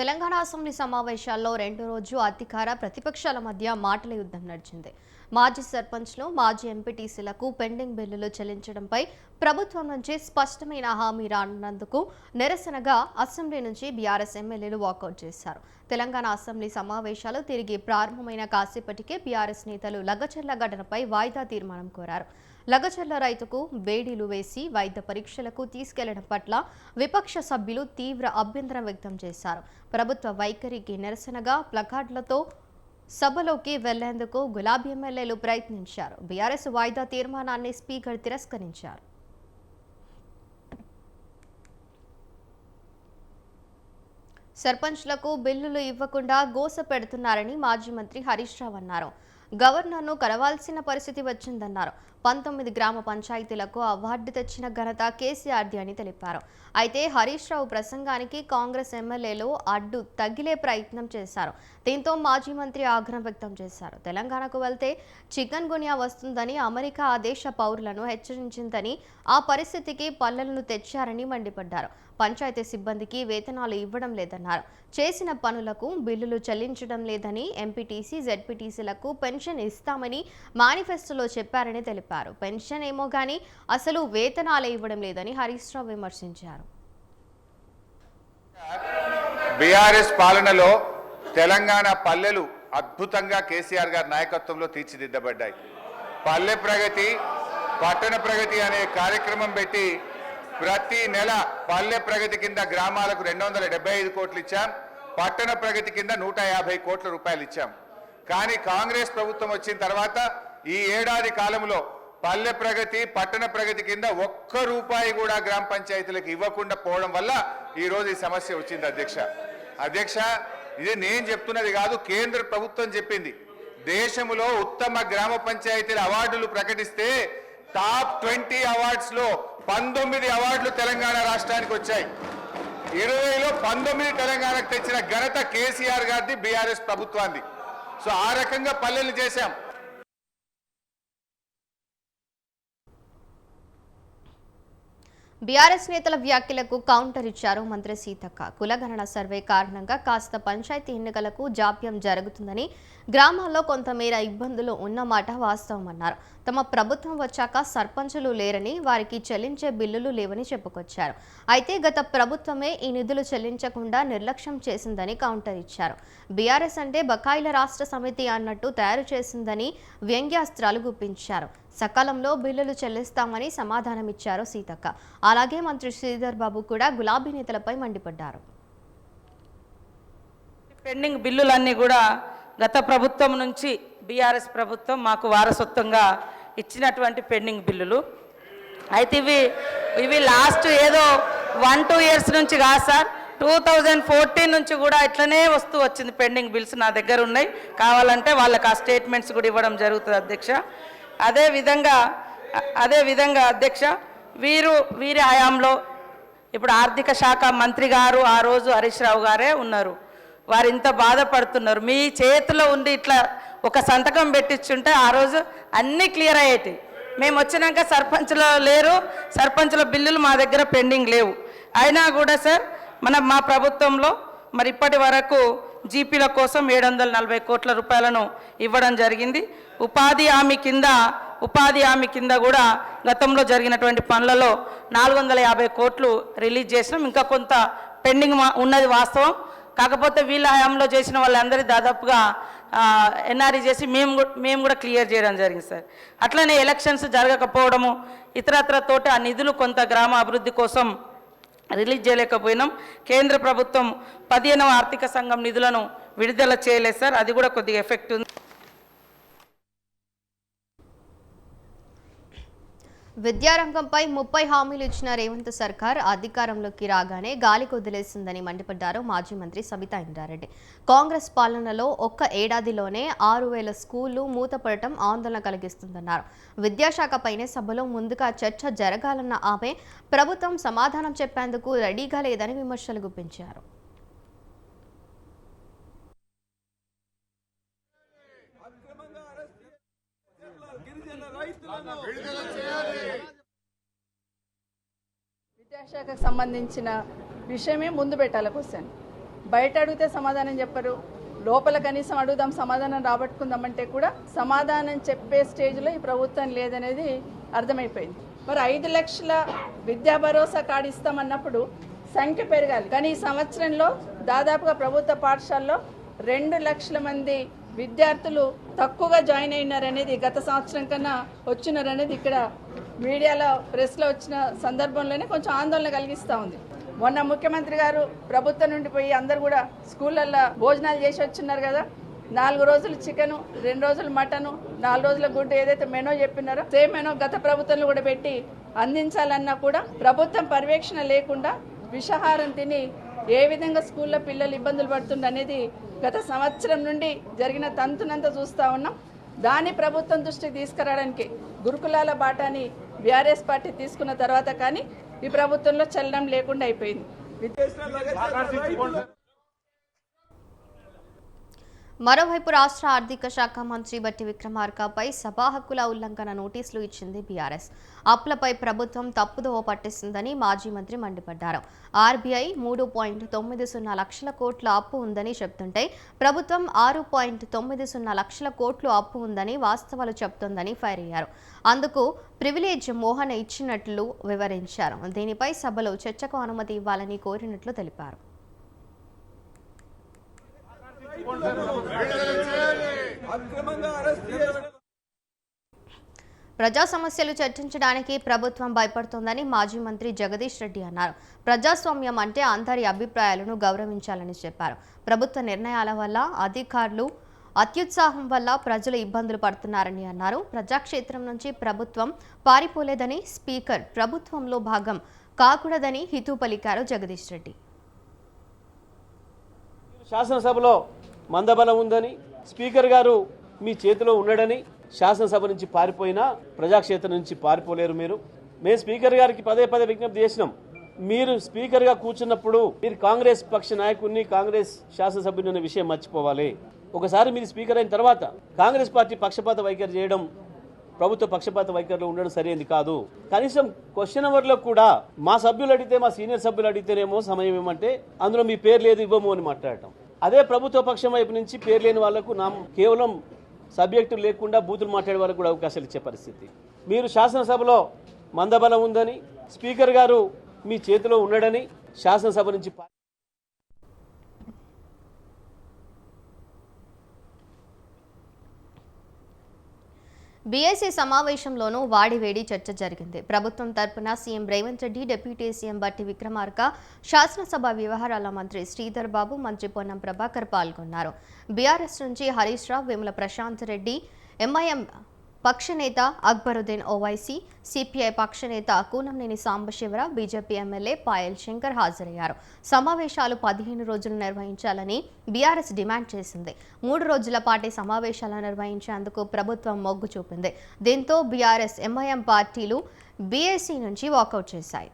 Telangana assembly సమావేశాల్లో రెండో రోజు అధికార ప్రతిపక్షాల మధ్య మాటల యుద్ధం నడిచింది. మాజీ సర్పంచ్లు మాజీ ఎంపీటీసీలకు పెండింగ్ బిల్లులు చెల్లించడంపై ప్రభుత్వం నుంచి స్పష్టమైన హామీ రానున్నందుకు నిరసనగా అసెంబ్లీ నుంచి బీఆర్ఎస్ ఎమ్మెల్యేలు వాకౌట్ చేశారు. తెలంగాణ అసెంబ్లీ సమావేశాలు తిరిగి ప్రారంభమైన కాసేపటికే బీఆర్ఎస్ నేతలు లగచర్ల ఘటనపై వాయిదా తీర్మానం కోరారు. లగచర్ల రైతుకు వేడిలు వేసి వైద్య పరీక్షలకు తీసుకెళ్ళడం పట్ల విపక్ష సభ్యులు తీవ్ర అభ్యంతరం వ్యక్తం చేశారు. ప్రభుత్వ వైఖరికి నిరసనగా ప్లకార్డులతో సభలోకి వెళ్ళేందుకు గులాబీ ఎమ్మెల్యేలు ప్రయత్నించారు. బీఆర్ఎస్ వాయిదా తీర్మానాన్ని స్పీకర్ తిరస్కరించారు. సర్పంచ్లకు బిల్లులు ఇవ్వకుండా గోస పెడుతున్నారని మాజీ మంత్రి హరీష్ రావు అన్నారు. గవర్నర్ను కలవాల్సిన పరిస్థితి వచ్చిందన్నారు. పంతొమ్మిది గ్రామ పంచాయతీలకు అవార్డు తెచ్చిన ఘనత కేసీఆర్ది అని తెలిపారు. అయితే హరీష్ రావు ప్రసంగానికి కాంగ్రెస్ ఎమ్మెల్యేలు అడ్డు తగిలే ప్రయత్నం చేశారు. దీంతో మాజీ మంత్రి ఆగ్రహం వ్యక్తం చేశారు. తెలంగాణకు వెళ్తే చికెన్ గునియా వస్తుందని అమెరికా ఆ దేశ పౌరులను హెచ్చరించిందని ఆ పరిస్థితికి పల్లెలను తెచ్చారని మండిపడ్డారు. పంచాయతీ సిబ్బందికి వేతనాలు ఇవ్వడం లేదన్నారు. చేసిన పనులకు బిల్లులు చెల్లించడం లేదని ఎంపీటీసీ జెడ్పీటీసీలకు పెన్షన్ ఇస్తామని మేనిఫెస్టోలో చెప్పారని తెలిపారు. పెన్షన్ ఏమో కానీ అసలు వేతనాలే ఇవ్వడం లేదని హరీష్ రావు విమర్శించారు. బీఆర్ఎస్ పాలనలో తెలంగాణ పల్లెలు అద్భుతంగా కేసీఆర్ గారి నాయకత్వంలో తీర్చిదిద్దబడ్డాయి. పల్లె ప్రగతి పట్టణ ప్రగతి అనే కార్యక్రమం పెట్టి ప్రతి నెల పల్లె ప్రగతి కింద గ్రామాలకు రెండు వందల డెబ్బై ఐదు కోట్లు ఇచ్చాం. పట్టణ ప్రగతి కింద నూట యాభై కోట్ల రూపాయలు ఇచ్చాం. కానీ కాంగ్రెస్ ప్రభుత్వం వచ్చిన తర్వాత ఈ ఏడాది కాలంలో పల్లె ప్రగతి పట్టణ ప్రగతి కింద ఒక్క రూపాయి కూడా గ్రామ పంచాయతీలకు ఇవ్వకుండా పోవడం వల్ల ఈరోజు ఈ సమస్య వచ్చింది అధ్యక్ష. అధ్యక్ష ఇది నేను చెప్తున్నది కాదు కేంద్ర ప్రభుత్వం చెప్పింది. దేశంలో ఉత్తమ గ్రామ పంచాయతీల అవార్డులు ప్రకటిస్తే టాప్ ట్వంటీ అవార్డ్స్లో పంతొమ్మిది అవార్డులు తెలంగాణ రాష్ట్రానికి వచ్చాయి. ఇరవైలో పంతొమ్మిది తెలంగాణకు తెచ్చిన ఘనత కేసీఆర్ గారిది బీఆర్ఎస్ ప్రభుత్వాన్ని సో ఆ రకంగా పల్లెలు చేశాం. బీఆర్ఎస్ నేతల వ్యాఖ్యలకు కౌంటర్ ఇచ్చారు మంత్రి సీతక్క. కులగణన సర్వే కారణంగా కాస్త పంచాయతీ ఎన్నికలకు జాప్యం జరుగుతుందని గ్రామాల్లో కొంతమేర ఇబ్బందులు ఉన్నమాట వాస్తవమన్నారు తమ ప్రభుత్వం వచ్చాక సర్పంచులు లేరని వారికి చెల్లించే బిల్లులు లేవని చెప్పుకొచ్చారు. అయితే గత ప్రభుత్వమే ఈ నిధులు చెల్లించకుండా నిర్లక్ష్యం చేసిందని కౌంటర్ ఇచ్చారు. బీఆర్ఎస్ అంటే బకాయిల రాష్ట్ర సమితి అన్నట్టు తయారు చేసిందని వ్యంగ్యాస్త్రాలు గుప్పించారు. సకాలంలో బిల్లులు చెల్లిస్తామని సమాధానమిచ్చారు సీతక్క. అలాగే మంత్రి శ్రీధర్ బాబు కూడా గులాబీ నేతలపై మండిపడ్డారు. పెండింగ్ బిల్లులన్నీ కూడా గత ప్రభుత్వం నుంచి బీఆర్ఎస్ ప్రభుత్వం మాకు వారసత్వంగా ఇచ్చినటువంటి పెండింగ్ బిల్లులు. అయితే ఇవి ఇవి లాస్ట్ ఏదో వన్ టూ ఇయర్స్ నుంచి కాదు సార్ టూ థౌజండ్ ఫోర్టీన్ నుంచి కూడా ఇట్లనే వస్తూ వచ్చింది పెండింగ్ బిల్స్ నా దగ్గర ఉన్నాయి. కావాలంటే వాళ్ళకి ఆ స్టేట్మెంట్స్ కూడా ఇవ్వడం జరుగుతుంది అధ్యక్ష. అదే విధంగా అదే విధంగా అధ్యక్ష వీరు వీరి హయాంలో ఇప్పుడు ఆర్థిక శాఖ మంత్రి గారు ఆ రోజు హరీష్ రావు గారే ఉన్నారు. వారు ఇంత బాధపడుతున్నారు. మీ చేతిలో ఉండి ఇట్లా ఒక సంతకం పెట్టించుంటే ఆ రోజు అన్నీ క్లియర్ అయ్యేటి. మేము వచ్చినాక సర్పంచ్లో లేరు సర్పంచ్ల బిల్లులు మా దగ్గర పెండింగ్ లేవు. అయినా కూడా సార్ మన మా ప్రభుత్వంలో మరి ఇప్పటి వరకు జీపీల కోసం ఏడు వందల నలభై కోట్ల రూపాయలను ఇవ్వడం జరిగింది. ఉపాధి హామీ కింద ఉపాధి హామీ కింద కూడా గతంలో జరిగినటువంటి పనులలో నాలుగు వందల యాభై కోట్లు రిలీజ్ చేసినాం. ఇంకా కొంత పెండింగ్ ఉన్నది వాస్తవం. కాకపోతే వీళ్ళ హయాంలో చేసిన వాళ్ళందరి దాదాపుగా ఎన్ఆర్ఈ చేసి మేము కూడా మేము కూడా క్లియర్ చేయడం జరిగింది సార్. అట్లనే ఎలక్షన్స్ జరగకపోవడము ఇతరత్ర తోటి ఆ నిధులు కొంత గ్రామ అభివృద్ధి కోసం రిలీజ్ చేయలేకపోయినాం. కేంద్ర ప్రభుత్వం పదిహేనవ ఆర్థిక సంఘం నిధులను విడుదల చేయలేదు సార్. అది కూడా కొద్దిగా ఎఫెక్ట్ ఉంది. విద్యారంగంపై ముప్పై హామీలు ఇచ్చిన రేవంత్ సర్కార్ అధికారంలోకి రాగానే గాలి కొదిలేసిందని మండిపడ్డారు మాజీ మంత్రి సబితా ఇంద్రారెడ్డి. కాంగ్రెస్ పాలనలో ఒక్క ఏడాదిలోనే ఆరు వేల స్కూళ్ళు మూతపడటం ఆందోళన కలిగిస్తుందన్నారు. విద్యాశాఖపైనే సభలో ముందుగా చర్చ జరగాలన్న ఆమె ప్రభుత్వం సమాధానం చెప్పేందుకు రెడీగా లేదని విమర్శలు గుప్పించారు. శాఖకు సంబంధించిన విషయమే ముందు పెట్టాలి క్వశ్చన్. బయట అడిగితే సమాధానం చెప్పరు. లోపల కనీసం అడుగుదాం సమాధానం రాబట్టుకుందామంటే కూడా సమాధానం చెప్పే స్టేజ్లో ఈ ప్రభుత్వం లేదనేది అర్థమైపోయింది. మరి ఐదు లక్షల విద్యా భరోసా కార్డు ఇస్తామన్నప్పుడు సంఖ్య పెరగాలి. కానీ ఈ సంవత్సరంలో దాదాపుగా ప్రభుత్వ పాఠశాలలో రెండు లక్షల మంది విద్యార్థులు తక్కువగా జాయిన్ అయినారనేది గత సంవత్సరం కన్నా వచ్చినారనేది ఇక్కడ మీడియాలో ప్రెస్లో వచ్చిన సందర్భంలోనే కొంచెం ఆందోళన కలిగిస్తూ ఉంది. మొన్న ముఖ్యమంత్రి గారు ప్రభుత్వం నుండి పోయి అందరు కూడా స్కూళ్ళల్లో భోజనాలు చేసి వచ్చిన్నారు కదా. నాలుగు రోజులు చికెను రెండు రోజులు మటను నాలుగు రోజుల గుడ్డు ఏదైతే మెనో చెప్పినారో సేమ్ మెనో గత ప్రభుత్వంలో కూడా పెట్టి అందించాలన్నా కూడా ప్రభుత్వం పర్యవేక్షణ లేకుండా విషాహారం తిని ఏ విధంగా స్కూల్లో పిల్లలు ఇబ్బందులు పడుతుంది అనేది గత సంవత్సరం నుండి జరిగిన తంతునంతా చూస్తూ ఉన్నాం. దాన్ని ప్రభుత్వం దృష్టికి తీసుకురావడానికి గురుకులాల బాటాని బీఆర్ఎస్ పార్టీ తీసుకున్న తర్వాత కానీ ఈ ప్రభుత్వంలో చలనం లేకుండా అయిపోయింది. మరోవైపు రాష్ట్ర ఆర్థిక శాఖ మంత్రి బట్టి విక్రమార్కపై సభా హక్కుల ఉల్లంఘన నోటీసులు ఇచ్చింది బీఆర్ఎస్. అప్పులపై ప్రభుత్వం తప్పుదోవ పట్టిస్తుందని మాజీ మంత్రి మండిపడ్డారు. ఆర్బీఐ మూడు పాయింట్ తొమ్మిది సున్నా లక్షల కోట్ల అప్పు ఉందని చెప్తుంటే ప్రభుత్వం ఆరు పాయింట్ తొమ్మిది సున్నా లక్షల కోట్లు అప్పు ఉందని వాస్తవాలు చెప్తోందని ఫైర్ అయ్యారు. అందుకు ప్రివిలేజ్ మోహన్ ఇచ్చినట్లు వివరించారు. దీనిపై సభలో చర్చకు అనుమతి ఇవ్వాలని కోరినట్లు తెలిపారు. ప్రజా సమస్యలు చర్చించడానికి ప్రభుత్వం భయపడుతోందని మాజీ మంత్రి జగదీష్ రెడ్డి అన్నారు. ప్రజాస్వామ్యం అంటే అందరి అభిప్రాయాలను గౌరవించాలని చెప్పారు. ప్రభుత్వ నిర్ణయాల వల్ల అధికారులు అత్యుత్సాహం వల్ల ప్రజలు ఇబ్బందులు పడుతున్నారని అన్నారు. ప్రజాక్షేత్రం నుంచి ప్రభుత్వం పారిపోలేదని స్పీకర్ ప్రభుత్వంలో భాగం కాకూడదని హితూ పలికారు జగదీష్ రెడ్డి. శాసనసభలో మందబలం ఉందని స్పీకర్ గారు మీ చేతిలో ఉన్నాడని శాసనసభ నుంచి పారిపోయినా ప్రజాక్షేత్రం నుంచి పారిపోలేరు మీరు. మేము స్పీకర్ గారికి పదే పదే విజ్ఞప్తి చేసినాం. మీరు స్పీకర్గా కూర్చున్నప్పుడు మీరు కాంగ్రెస్ పక్ష నాయకుడిని కాంగ్రెస్ శాసనసభ్యుని అనే విషయం మర్చిపోవాలి. ఒకసారి మీరు స్పీకర్ అయిన తర్వాత కాంగ్రెస్ పార్టీ పక్షపాత వైఖరి చేయడం ప్రభుత్వ పక్షపాత వైఖరిలో ఉండడం సరైనది కాదు. కనీసం క్వశ్చన్ అవర్లో కూడా మా సభ్యులు అడిగితే మా సీనియర్ సభ్యులు అడిగితేనేమో సమయం ఏమంటే అందులో మీ పేరు లేదు ఇవ్వము అని మాట్లాడటం. అదే ప్రభుత్వ పక్షం వైపు నుంచి పేరు లేని వాళ్ళకు నా కేవలం సబ్జెక్టు లేకుండా బూతులు మాట్లాడే వాళ్ళకు కూడా అవకాశాలు ఇచ్చే పరిస్థితి. మీరు శాసనసభలో మందబలం ఉందని స్పీకర్ గారు మీ చేతిలో ఉన్నాడని శాసనసభ నుంచి బీఎస్సీ సమావేశంలోనూ వాడివేడి చర్చ జరిగింది. ప్రభుత్వం తరపున CM Revanth Reddy deputy CM Bhatti Vikramarka శాసనసభ వ్యవహారాల మంత్రి శ్రీధర్ బాబు మంత్రి పొన్నం ప్రభాకర్ పాల్గొన్నారు. బీఆర్ఎస్ నుంచి హరీష్ రావు వేముల ప్రశాంత్ రెడ్డి ఎంఐఎం పక్షనేత అక్బరుద్దీన్ ఓవైసీ సిపిఐ పక్షనేత కూనంనేని సాంబశివర బీజేపీ ఎమ్మెల్యే పాయల్ శంకర్ హాజరయ్యారు. సమావేశాలు పదిహేను రోజులు నిర్వహించాలని బీఆర్ఎస్ డిమాండ్ చేసింది. మూడు రోజుల పాటు సమావేశాలు నిర్వహించేందుకు ప్రభుత్వం మొగ్గు చూపింది. దీంతో బీఆర్ఎస్ ఎంఐఎం పార్టీలు బీఎస్సీ నుంచి వాకౌట్ చేశాయి.